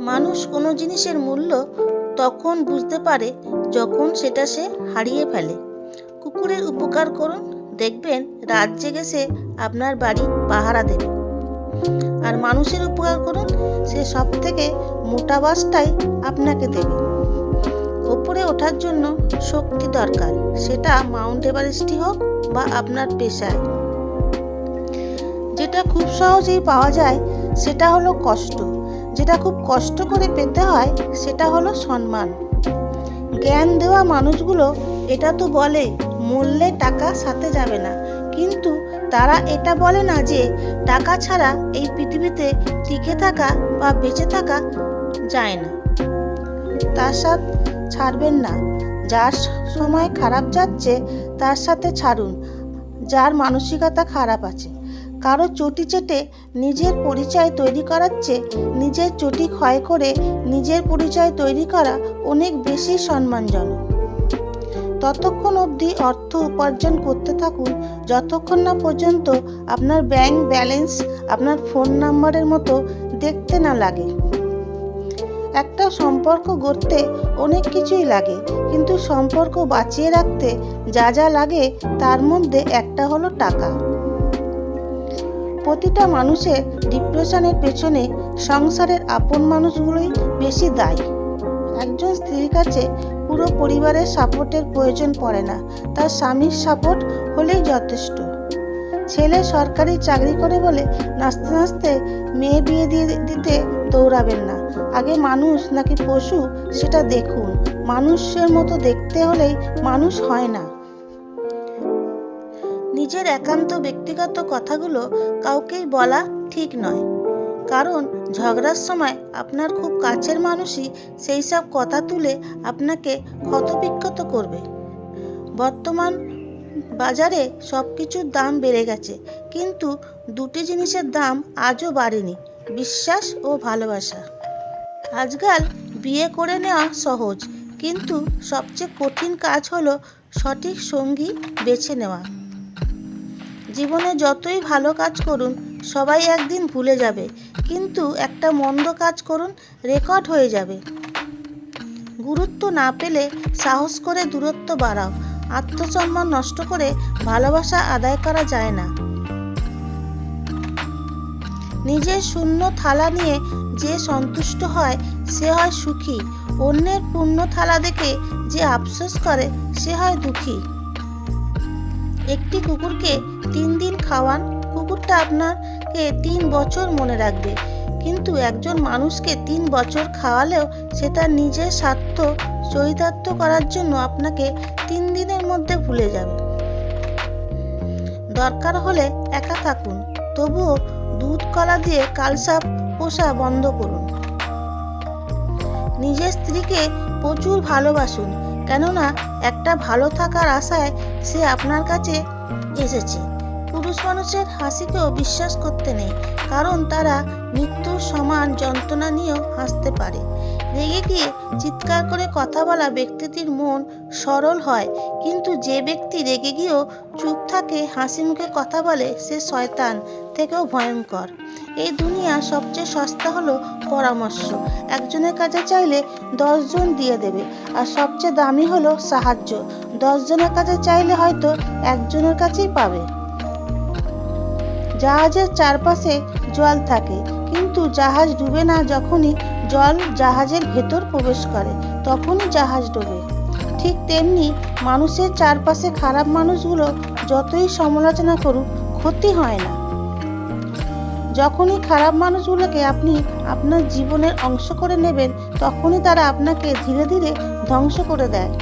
মানুষ কোনো জিনিসের মূল্য তখন বুঝতে পারে যখন সেটা সে হারিয়ে ফেলে। কুকুরের উপকার করুন, দেখবেন রাত জেগে সে আপনার বাড়ি পাহারা দেবে। আর মানুষের উপকার করুন, সে সব থেকে মোটা বাসটাই আপনাকে দেবে। ওপরে ওঠার জন্য শক্তি দরকার, সেটা মাউন্ট এভারেস্টই হোক বা আপনার পেশায়। যেটা খুব সহজেই পাওয়া যায়, সেটা হলো কষ্ট। যেটা খুব কষ্ট করে পেতে হয়, সেটা হলো সম্মান। জ্ঞান দেওয়া মানুষগুলো এটা তো বলে, মূল্যে টাকা সাথে যাবে না। কিন্তু তারা এটা বলে না যে, টাকা ছাড়া এই পৃথিবীতে টিকে থাকা বা বেঁচে থাকা যায় না। তার সাথে ছাড়বেন না। যার সময় খারাপ যাচ্ছে, তার সাথে ছাড়ুন। যার মানসিকতা খারাপ আছে। কারও চটি চেটে নিজের পরিচয় তৈরি করার চেয়ে নিজের চটি ক্ষয় করে নিজের পরিচয় তৈরি করা অনেক বেশি সম্মানজনক। ততক্ষণ অবধি অর্থ উপার্জন করতে থাকুন। যতক্ষণ না পর্যন্ত আপনার ব্যাংক ব্যালেন্স আপনার ফোন নাম্বারের মতো দেখতে না লাগে। একটা সম্পর্ক গড়তে অনেক কিছুই লাগে, কিন্তু সম্পর্ক বাঁচিয়ে রাখতে যা যা লাগে তার মধ্যে একটা হলো টাকা। প্রতিটা মানুষের ডিপ্রেশনের পেছনে সংসারের আপন মানুষগুলোই বেশি দায়ী। একজন স্ত্রীর কাছে পুরো পরিবারের সাপোর্টের প্রয়োজন পড়ে না, তার স্বামীর সাপোর্ট হলেই যথেষ্ট। ছেলে সরকারি চাকরি করে বলে নাচতে নাচতে মেয়ে বিয়ে দিয়ে দিতে দৌড়াবেন না। আগে মানুষ নাকি পশু, সেটা দেখুন। মানুষের মতো দেখতে হলেই মানুষ হয় না। নিজের একান্ত ব্যক্তিগত কথাগুলো কাউকেই বলা ঠিক নয়। কারণ ঝগড়ার সময় আপনার খুব কাছের মানুষই সেই সব কথা তুলে আপনাকে ক্ষতবিক্ষত করবে। বর্তমান বাজারে সব কিছুর দাম বেড়ে গেছে, কিন্তু দুটি জিনিসের দাম আজও বাড়েনি, বিশ্বাস ও ভালোবাসা। আজকাল বিয়ে করে নেওয়া সহজ, কিন্তু সবচেয়ে কঠিন কাজ হলো সঠিক সঙ্গী বেছে নেওয়া। জীবনে যতই ভালো কাজ করুন, সবাই একদিন ভুলে যাবে। কিন্তু একটা মন্দ কাজ করুন, রেকর্ড হয়ে যাবে। গুরুত্ব না পেলে সাহস করে দূরত্ব বাড়াও। আত্মসম্মান নষ্ট করে ভালোবাসা আদায় করা যায় না। নিজের শূন্য থালা নিয়ে যে সন্তুষ্ট হয়, সে হয় সুখী। অন্যের পূর্ণ থালা দেখে যে আফসোস করে, সে হয় দুঃখী। একটি কুকুরকে তিন দিন খাওয়ান। কুকুরটা আপনাকে তিন বছর মনে রাখবে। কিন্তু একজন মানুষকে তিন বছর খাওয়ালেও সে তার নিজের স্বার্থ চরিতার্থ করার জন্য আপনাকে তিন দিনের মধ্যে ভুলে যাবে। দরকার হলে একা থাকুন। তবুও দুধ, কলা দিয়ে কালসাপ পোষা বন্ধ করুন। নিজের স্ত্রীকে প্রচুর ভালোবাসুন। কেননা একটা ভালো থাকার আশায় সে আপনার কাছে এসেছে। পুরুষ মানুষের হাসিকেও বিশ্বাস করতে নেই। কারণ তারা মৃত্যুর সমান যন্ত্রণা নিয়েও হাসতে পারে। রেগে গিয়ে চিৎকার করে কথা বলা ব্যক্তিটির মন সরল হয়, কিন্তু যে ব্যক্তি রেগে গিয়েও চুপ থাকে, হাসি মুখে কথা বলে, সে শয়তান থেকেও ভয়ঙ্কর। এই দুনিয়া সবচেয়ে সস্তা হলো পরামর্শ। একজনের কাছে চাইলে দশজন দিয়ে দেবে, আর সবচেয়ে দামি হলো সাহায্য। দশজনের কাছে চাইলে হয়তো একজনের কাছেই পাবে। জাহাজের চারপাশে জল থাকে, কিন্তু জাহাজ ডুবে না যখনই জল জাহাজের ভেতর প্রবেশ করে, তখনই জাহাজ ডোবে। ঠিক তেমনি মানুষের চারপাশে খারাপ মানুষগুলো যতই সমালোচনা করুক, ক্ষতি হয় না। যখনই খারাপ মানুষগুলোকে আপনি আপনার জীবনের অংশ করে নেবেন, তখনই তারা আপনাকে ধীরে ধীরে ধ্বংস করে দেয়।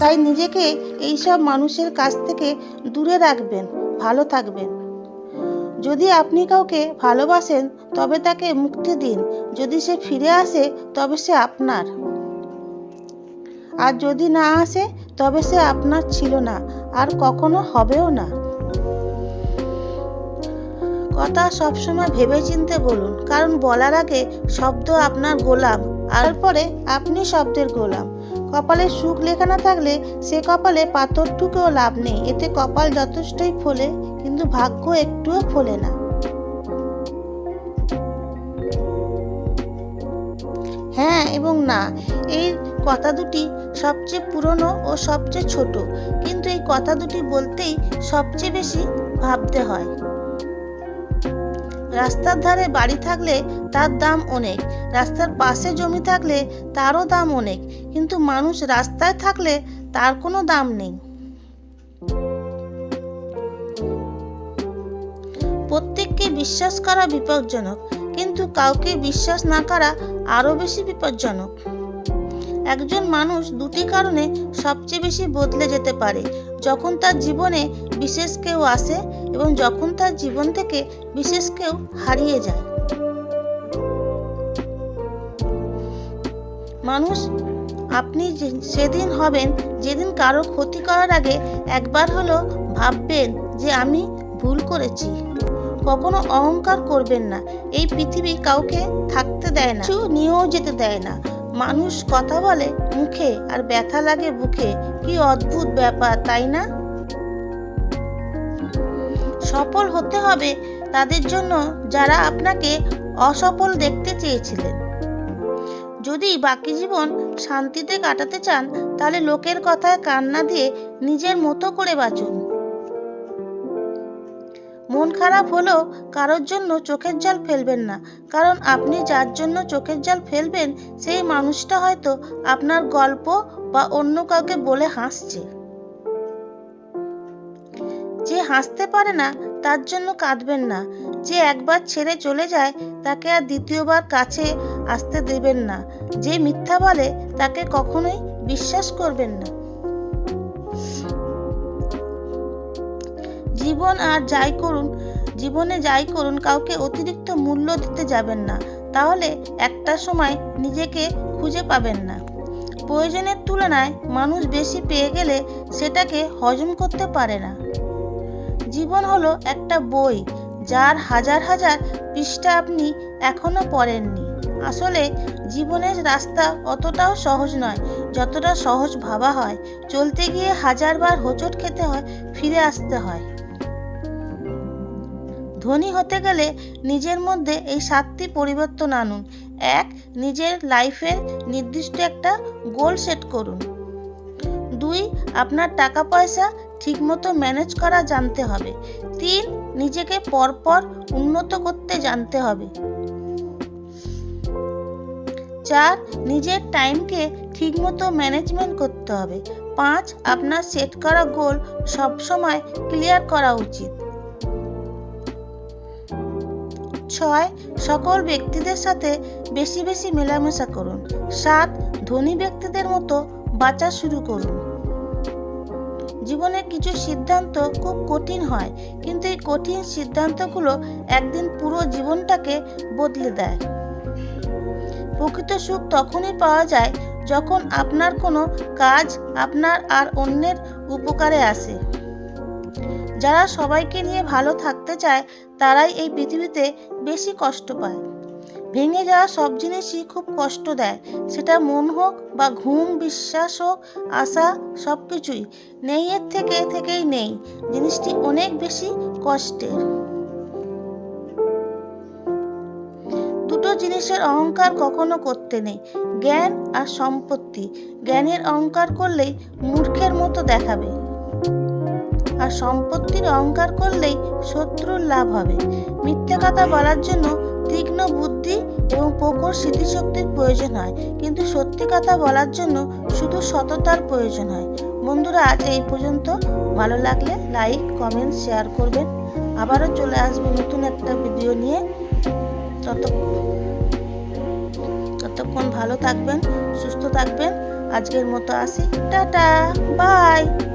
তাই নিজেকে এইসব মানুষের কাছ থেকে দূরে রাখবেন। ভালো থাকবেন। যদি আপনি কাউকে ভালোবাসেন, তবে তাকে মুক্তি দিন। যদি সে ফিরে আসে, তবে সে আপনার। আর যদি না আসে, তবে সে আপনার ছিল না, আর কখনো হবেও না। কথা সবসময় ভেবেচিন্তে বলুন, কারণ বলার আগে শব্দ আপনার গোলাম, আর পরে আপনি শব্দের গোলাম। কপালে সুখ লেখা না থাকলে সে কপালে পাথরটুকেও লাভ নেই। এতে কপাল যথেষ্টই ফোলে, কিন্তু ভাগ্য একটুও ফোলে না। হ্যাঁ এবং না। এই কথা দুটি সবচেয়ে পুরনো ও সবচেয়ে ছোট। কিন্তু এই কথা দুটি বলতেই সবচেয়ে বেশি ভাবতে হয়। রাস্তার ধারে বাড়ি থাকলে তার দাম অনেক, রাস্তার পাশে জমি থাকলে তারও দাম অনেক, কিন্তু মানুষ রাস্তায় থাকলে তার কোনো দাম নেই। প্রত্যেককে বিশ্বাস করা বিপজ্জনক, কিন্তু কাউকে বিশ্বাস না করা আরও বেশি বিপজ্জনক। একজন মানুষ দুটি কারণে সবচেয়ে বেশি বদলে যেতে পারে, যখন তার জীবনে বিশেষ কেউ আসে এবং যখন তার জীবন থেকে বিশেষ কেউ হারিয়ে যায়। মানুষ, আপনি সেদিন হবেন, যেদিন কারও ক্ষতি করার আগে একবার হলো ভাববেন যে আমি ভুল করেছি। কখনো অহংকার করবেন না। এই পৃথিবী কাউকে থাকতে দেয় না নিয়েও যেতে দেয় না। মানুষ কথা বলে মুখে, আর ব্যথা লাগে বুকে। কি অদ্ভুত ব্যাপার, তাই না? সফল হতে হবে তাদের জন্য যারা আপনাকে অসফল দেখতে চেয়েছিলেন। যদি বাকি জীবন শান্তিতে কাটাতে চান, তাহলে লোকের কথায় কান্না দিয়ে নিজের মতো করে বাঁচুন। মন খারাপ হলেও কারোর জন্য চোখের জল ফেলবেন না, কারণ আপনি যার জন্য চোখের জল ফেলবেন, সেই মানুষটা হয়তো আপনার গল্প বা অন্য কাউকে বলে হাসছে। যে হাসতে পারে না, তার জন্য কাঁদবেন না। যে একবার ছেড়ে চলে যায়, তাকে আর দ্বিতীয়বার কাছে আসতে দেবেন না। যে মিথ্যা বলে, তাকে কখনোই বিশ্বাস করবেন না। জীবন আর যাই করুন, জীবনে যাই করুন, কাউকে অতিরিক্ত মূল্য দিতে যাবেন না। তাহলে একটা সময় নিজেকে খুঁজে পাবেন না। প্রয়োজনের তুলনায় মানুষ বেশি পেয়ে গেলে সেটাকে হজম করতে পারে না। জীবন হলো একটা বই, যার হাজার হাজার পৃষ্ঠা আপনি এখনও পড়েননি। আসলে জীবনের রাস্তা অতটাও সহজ নয়, যতটা সহজ ভাবা হয়। চলতে গিয়ে হাজারবার হোঁচট খেতে হয়, ফিরে আসতে হয়। ধনী হতে গেলে নিজের মধ্যে এই সাতটি পরিবর্তন আনুন। এক, নিজের লাইফের নির্দিষ্ট একটা গোল সেট করুন। দুই, আপনার টাকা পয়সা ঠিকমতো ম্যানেজ করা জানতে হবে। তিন, নিজেকে পরপর উন্নত করতে জানতে হবে। চার, নিজের টাইমকে ঠিকমতো ম্যানেজমেন্ট করতে হবে। পাঁচ, আপনার সেট করা গোল সবসময় ক্লিয়ার করা উচিত। ছয়, সকল ব্যক্তিদের সাথে বেশি বেশি মেলামেশা করুন। সাত, ধনী ব্যক্তিদের মতো বাঁচা শুরু করুন। জীবনে কিছু সিদ্ধান্ত খুব কঠিন হয়, কিন্তু এই কঠিন সিদ্ধান্তগুলো একদিন পুরো জীবনটাকে বদলে দেয়। প্রকৃত সুখ তখনই পাওয়া যায় যখন আপনার কোনো কাজ আপনার আর অন্যের উপকারে আসে। যারা সবাইকে নিয়ে ভালো থাকতে চায়, তারাই এই পৃথিবীতে বেশি কষ্ট পায়। ভেঙে যাওয়া সব জিনিসই খুব কষ্ট দেয়। সেটা মন হোক বা ঘুম, বিশ্বাস হোক, আশা সব কিছুই নেই, এর থেকে থেকেই নেই। জিনিসটি অনেক বেশি কষ্টের। দুটো জিনিসের অহংকার কখনো করতে নেই। জ্ঞান আর সম্পত্তি। জ্ঞানের অহংকার করলেই মূর্খের মতো দেখাবে। আর সম্পত্তির অহংকার করলেই শত্রুর লাভ হবে। মিথ্যে কথা বলার জন্য তীক্ষ্ণ বুদ্ধি এবং প্রখর স্মৃতিশক্তির প্রয়োজন হয়। কিন্তু সত্যি কথা বলার জন্য শুধু সততার প্রয়োজন হয়। বন্ধুরা, আজ এই পর্যন্ত। ভালো লাগলে লাইক, কমেন্ট, শেয়ার করবেন। আবারও চলে আসবে নতুন একটা ভিডিও নিয়ে। তত ততক্ষণ ভালো থাকবেন, সুস্থ থাকবেন। আজকের মতো আসি। Tata, bye!